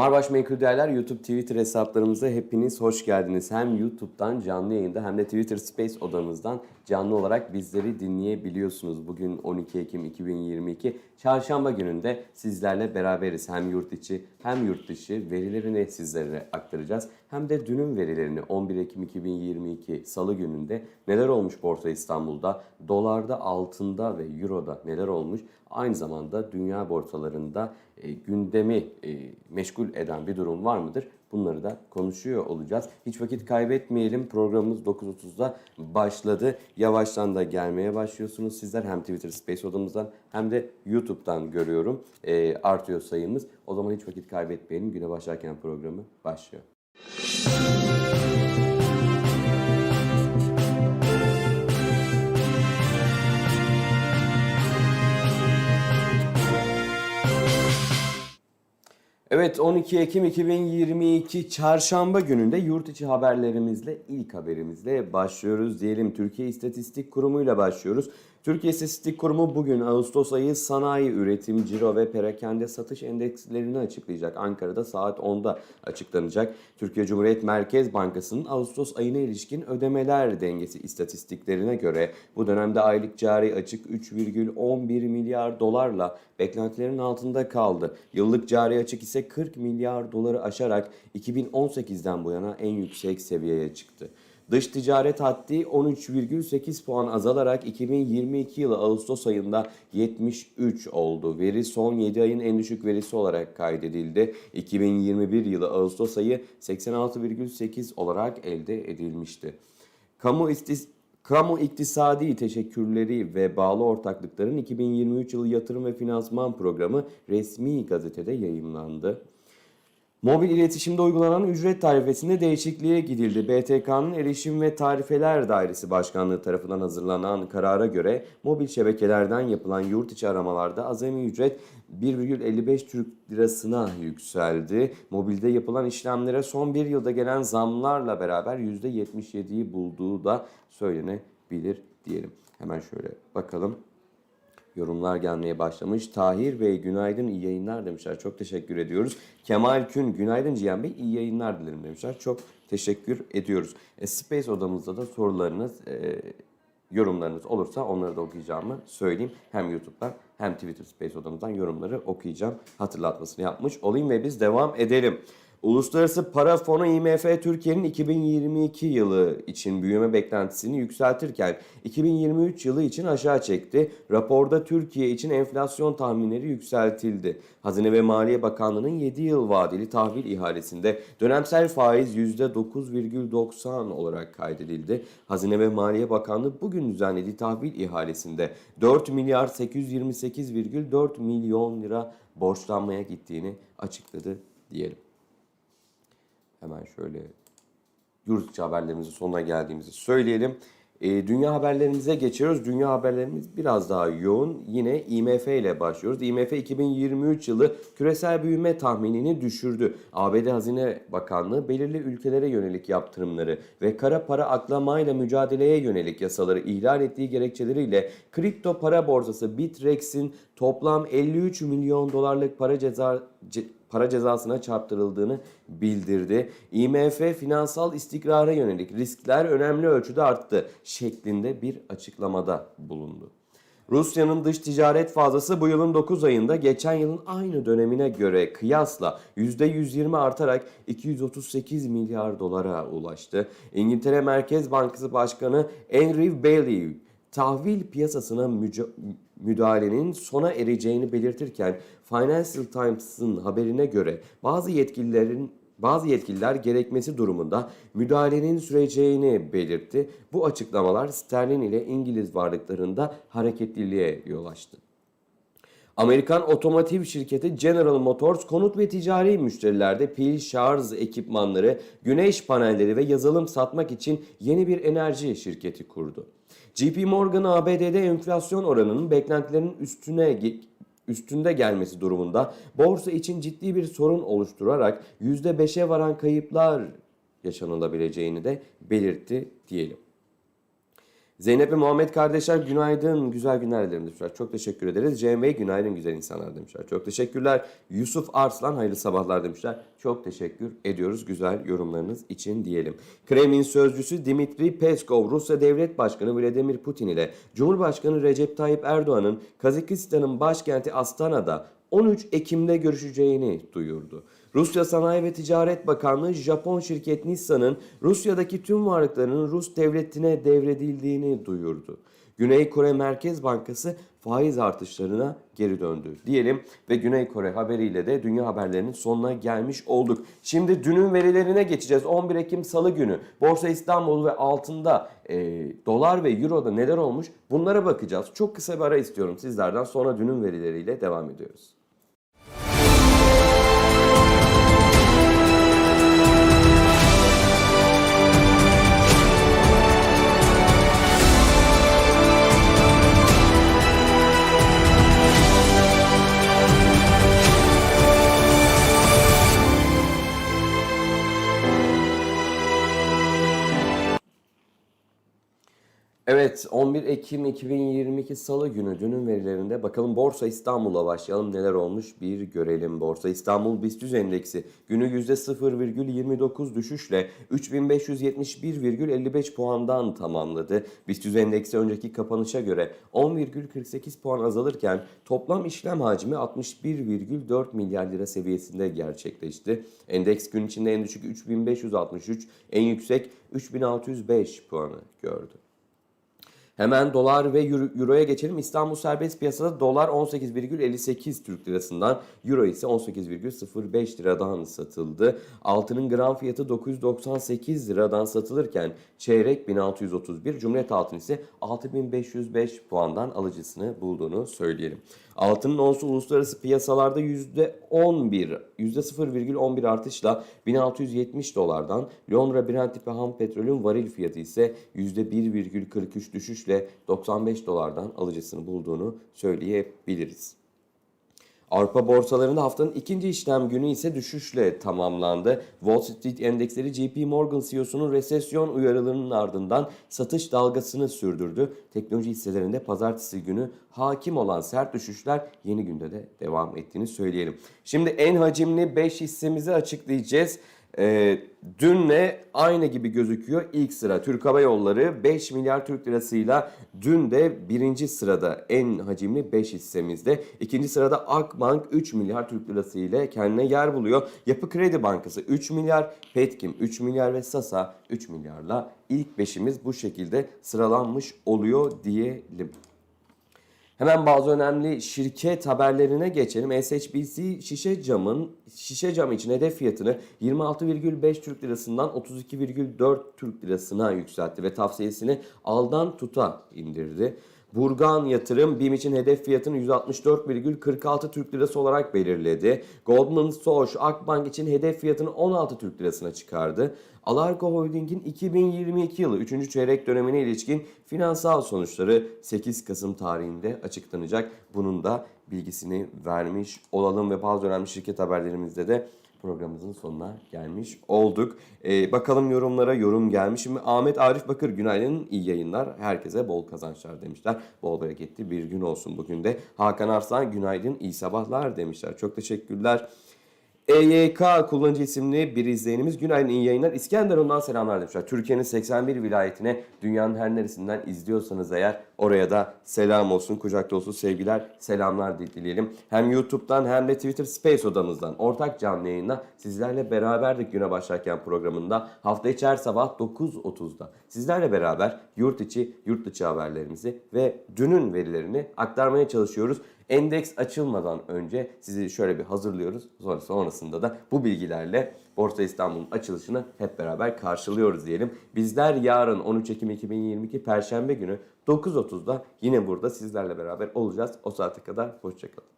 Marbaş Menkul Değerler YouTube Twitter hesaplarımıza hepiniz hoş geldiniz. Hem YouTube'dan canlı yayında hem de Twitter Space odamızdan canlı olarak bizleri dinleyebiliyorsunuz. Bugün 12 Ekim 2022 Çarşamba gününde sizlerle beraberiz. Hem yurt içi hem yurt dışı verilerini sizlere aktaracağız. Hem de dünün verilerini 11 Ekim 2022 Salı gününde neler olmuş Borsa İstanbul'da, dolarda, altında ve euroda neler olmuş aynı zamanda dünya borsalarında e, gündemi e, meşgul eden bir durum var mıdır? Bunları da konuşuyor olacağız. Hiç vakit kaybetmeyelim. Programımız 9.30'da başladı. Yavaştan da gelmeye başlıyorsunuz sizler. Hem Twitter Space odamızdan hem de YouTube'dan görüyorum. E, artıyor sayımız. O zaman hiç vakit kaybetmeyelim. Güne başlarken programı başlıyor. Evet 12 Ekim 2022 Çarşamba gününde yurt içi haberlerimizle ilk haberimizle başlıyoruz diyelim. Türkiye İstatistik Kurumu ile başlıyoruz. Türkiye İstatistik Kurumu bugün Ağustos ayı sanayi üretim, ciro ve perakende satış endekslerini açıklayacak. Ankara'da saat 10'da açıklanacak. Türkiye Cumhuriyet Merkez Bankası'nın Ağustos ayına ilişkin ödemeler dengesi istatistiklerine göre bu dönemde aylık cari açık 3,11 milyar dolarla beklentilerin altında kaldı. Yıllık cari açık ise 40 milyar doları aşarak 2018'den bu yana en yüksek seviyeye çıktı. Dış ticaret haddi 13,8 puan azalarak 2022 yılı Ağustos ayında 73 oldu. Veri son 7 ayın en düşük verisi olarak kaydedildi. 2021 yılı Ağustos ayı 86,8 olarak elde edilmişti. Kamu istis Kamu iktisadi teşekkürleri ve bağlı ortaklıkların 2023 yılı yatırım ve finansman programı resmi gazetede yayımlandı. Mobil iletişimde uygulanan ücret tarifesinde değişikliğe gidildi. BTK'nın Erişim ve Tarifeler Dairesi Başkanlığı tarafından hazırlanan karara göre mobil şebekelerden yapılan yurt içi aramalarda azami ücret 1,55 Türk lirasına yükseldi. Mobilde yapılan işlemlere son bir yılda gelen zamlarla beraber %77'yi bulduğu da söylenebilir diyelim. Hemen şöyle bakalım yorumlar gelmeye başlamış. Tahir Bey günaydın iyi yayınlar demişler. Çok teşekkür ediyoruz. Kemal Kün günaydın Cihan Bey iyi yayınlar dilerim demişler. Çok teşekkür ediyoruz. E, Space odamızda da sorularınız, e, yorumlarınız olursa onları da okuyacağımı söyleyeyim. Hem YouTube'dan hem Twitter Space odamızdan yorumları okuyacağım. Hatırlatmasını yapmış olayım ve biz devam edelim. Uluslararası Para Fonu IMF Türkiye'nin 2022 yılı için büyüme beklentisini yükseltirken 2023 yılı için aşağı çekti. Raporda Türkiye için enflasyon tahminleri yükseltildi. Hazine ve Maliye Bakanlığı'nın 7 yıl vadeli tahvil ihalesinde dönemsel faiz %9,90 olarak kaydedildi. Hazine ve Maliye Bakanlığı bugün düzenlediği tahvil ihalesinde 4 milyar 828,4 milyon lira borçlanmaya gittiğini açıkladı diyelim. Hemen şöyle yurt içi haberlerimizin sonuna geldiğimizi söyleyelim. E, dünya haberlerimize geçiyoruz. Dünya haberlerimiz biraz daha yoğun. Yine IMF ile başlıyoruz. IMF 2023 yılı küresel büyüme tahminini düşürdü. ABD Hazine Bakanlığı belirli ülkelere yönelik yaptırımları ve kara para aklamayla mücadeleye yönelik yasaları ihlal ettiği gerekçeleriyle kripto para borsası Bitrex'in toplam 53 milyon dolarlık para ceza ce, para cezasına çarptırıldığını bildirdi. IMF finansal istikrara yönelik riskler önemli ölçüde arttı şeklinde bir açıklamada bulundu. Rusya'nın dış ticaret fazlası bu yılın 9 ayında geçen yılın aynı dönemine göre kıyasla %120 artarak 238 milyar dolara ulaştı. İngiltere Merkez Bankası Başkanı Andrew Bailey tahvil piyasasına müdahalenin sona ereceğini belirtirken Financial Times'ın haberine göre bazı yetkililerin bazı yetkililer gerekmesi durumunda müdahalenin süreceğini belirtti. Bu açıklamalar sterlin ile İngiliz varlıklarında hareketliliğe yol açtı. Amerikan otomotiv şirketi General Motors konut ve ticari müşterilerde pil, şarj ekipmanları, güneş panelleri ve yazılım satmak için yeni bir enerji şirketi kurdu. JP Morgan ABD'de enflasyon oranının beklentilerin üstüne üstünde gelmesi durumunda borsa için ciddi bir sorun oluşturarak %5'e varan kayıplar yaşanılabileceğini de belirtti diyelim. Zeynep ve Muhammed kardeşler günaydın, güzel günler dilerim demişler. Çok teşekkür ederiz. Cem Bey günaydın güzel insanlar demişler. Çok teşekkürler. Yusuf Arslan hayırlı sabahlar demişler. Çok teşekkür ediyoruz güzel yorumlarınız için diyelim. Kremlin sözcüsü Dimitri Peskov, Rusya Devlet Başkanı Vladimir Putin ile Cumhurbaşkanı Recep Tayyip Erdoğan'ın Kazakistan'ın başkenti Astana'da 13 Ekim'de görüşeceğini duyurdu. Rusya Sanayi ve Ticaret Bakanlığı Japon şirket Nissan'ın Rusya'daki tüm varlıklarının Rus devletine devredildiğini duyurdu. Güney Kore Merkez Bankası faiz artışlarına geri döndü diyelim ve Güney Kore haberiyle de dünya haberlerinin sonuna gelmiş olduk. Şimdi dünün verilerine geçeceğiz. 11 Ekim Salı günü Borsa İstanbul ve altında e, dolar ve euroda neler olmuş bunlara bakacağız. Çok kısa bir ara istiyorum sizlerden sonra dünün verileriyle devam ediyoruz. Evet 11 Ekim 2022 Salı günü dünün verilerinde bakalım Borsa İstanbul'a başlayalım neler olmuş bir görelim. Borsa İstanbul BIST Endeksi günü %0,29 düşüşle 3571,55 puandan tamamladı. BIST Endeksi önceki kapanışa göre 10,48 puan azalırken toplam işlem hacmi 61,4 milyar lira seviyesinde gerçekleşti. Endeks gün içinde en düşük 3563, en yüksek 3605 puanı gördü. Hemen dolar ve euro- euroya geçelim. İstanbul serbest piyasada dolar 18,58 Türk lirasından, euro ise 18,05 liradan satıldı. Altının gram fiyatı 998 liradan satılırken çeyrek 1631, Cumhuriyet altın ise 6505 puandan alıcısını bulduğunu söyleyelim. Altının onsu uluslararası piyasalarda %11, %0,11 artışla 1670 dolardan, Londra Brent tipi ham petrolün varil fiyatı ise %1,43 düşüşle 95 dolardan alıcısını bulduğunu söyleyebiliriz. Avrupa borsalarında haftanın ikinci işlem günü ise düşüşle tamamlandı. Wall Street endeksleri JP Morgan CEO'sunun resesyon uyarılarının ardından satış dalgasını sürdürdü. Teknoloji hisselerinde pazartesi günü hakim olan sert düşüşler yeni günde de devam ettiğini söyleyelim. Şimdi en hacimli 5 hissemizi açıklayacağız. Ee, dünle aynı gibi gözüküyor. İlk sıra Türk Hava Yolları 5 milyar Türk lirasıyla dün de birinci sırada en hacimli 5 hissemizde. İkinci sırada Akbank 3 milyar Türk lirası ile kendine yer buluyor. Yapı Kredi Bankası 3 milyar, Petkim 3 milyar ve Sasa 3 milyarla ilk beşimiz bu şekilde sıralanmış oluyor diyelim. Hemen bazı önemli şirket haberlerine geçelim. SHBC şişe camın şişe cam için hedef fiyatını 26,5 Türk lirasından 32,4 Türk lirasına yükseltti ve tavsiyesini aldan tuta indirdi. Burgan Yatırım BİM için hedef fiyatını 164,46 Türk Lirası olarak belirledi. Goldman Sachs Akbank için hedef fiyatını 16 Türk Lirasına çıkardı. Alarko Holding'in 2022 yılı 3. çeyrek dönemine ilişkin finansal sonuçları 8 Kasım tarihinde açıklanacak. Bunun da bilgisini vermiş olalım ve bazı önemli şirket haberlerimizde de programımızın sonuna gelmiş olduk. Ee, bakalım yorumlara yorum gelmiş mi? Ahmet Arif Bakır günaydın iyi yayınlar. Herkese bol kazançlar demişler. Bol bereketli bir gün olsun bugün de. Hakan Arslan günaydın iyi sabahlar demişler. Çok teşekkürler. EYK kullanıcı isimli bir izleyenimiz günaydın iyi yayınlar. İskenderun'dan selamlar demişler. Türkiye'nin 81 vilayetine dünyanın her neresinden izliyorsanız eğer oraya da selam olsun, kucak dolusu sevgiler, selamlar dileyelim. Hem YouTube'dan hem de Twitter Space odamızdan ortak canlı yayınla sizlerle beraberdik güne başlarken programında. Hafta içi her sabah 9.30'da sizlerle beraber yurt içi, yurt dışı haberlerimizi ve dünün verilerini aktarmaya çalışıyoruz. Endeks açılmadan önce sizi şöyle bir hazırlıyoruz. Sonra sonrasında da bu bilgilerle Borsa İstanbul'un açılışını hep beraber karşılıyoruz diyelim. Bizler yarın 13 Ekim 2022 Perşembe günü 9.30'da yine burada sizlerle beraber olacağız. O saate kadar hoşçakalın.